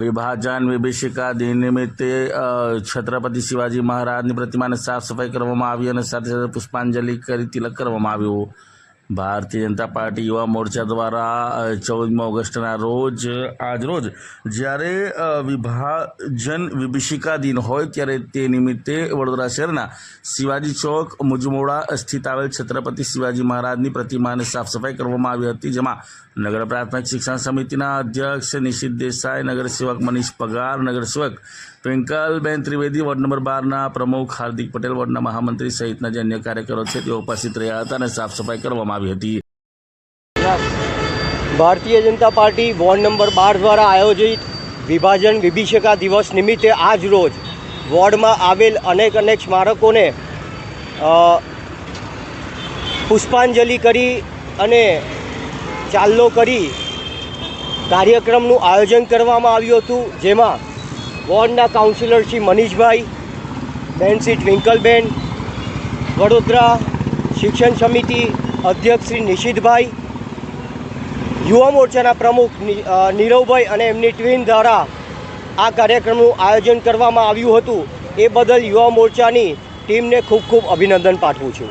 વિભાજન વિભીષિકા દિન નિમિત્તે છત્રપતિ શિવાજી મહારાજની પ્રતિમાને સાફ સફાઈ કરવામાં આવી અને સાથે સાથે પુષ્પાંજલિ કરી તિલક કરવામાં આવ્યું. ભારતીય જનતા પાર્ટી યુવા મોરચા દ્વારા ચૌદમી ઓગસ્ટના રોજ, આજ રોજ જ્યારે વિભાજન વિભીષિકા દિન હોય ત્યારે તે નિમિત્તે વડોદરા શહેરના શિવાજી ચોક મુજમોડા સ્થિત આવેલ છત્રપતિ શિવાજી મહારાજની પ્રતિમાને સાફ સફાઈ કરવામાં આવી હતી, જેમાં નગર પ્રાથમિક શિક્ષણ સમિતિના અધ્યક્ષ નિશિત દેસાઈ નગરસેવક મનીષ પગાર નગરસેવક ટ્વિંકલબેન ત્રિવેદી, વોર્ડ નંબર બારના પ્રમુખ હાર્દિક પટેલ, વોર્ડના મહામંત્રી સહિતના જે અન્ય કાર્યકરો છે, તેઓ ઉપસ્થિત રહ્યા હતા અને સાફ સફાઈ કરવામાં આવી હતી. Bharatiya Janata party ward number બાર દ્વારા આયોજિત વિભાજન વિભીષિકા દિવસ નિમિત્તે આજ રોજ વોર્ડમાં આવેલ અનેક અનેક સ્મારકોને પુષ્પાંજલિ કરી અને ચાલ્લો કરી કાર્યક્રમનું આયોજન કરવામાં આવ્યું હતું, જેમાં વોર્ડના કાઉન્સિલર શ્રી મનીષભાઈ, બેન શ્રી ટ્વિંકલબેન, વડોદરા શિક્ષણ સમિતિ અધ્યક્ષ શ્રી નિશિતભાઈ, યુવા મોરચાના પ્રમુખ નીરવભાઈ અને એમની ટ્વીન દ્વારા આ કાર્યક્રમનું આયોજન કરવામાં આવ્યું હતું. એ બદલ યુવા મોરચાની ટીમને ખૂબ ખૂબ અભિનંદન પાઠવું છું.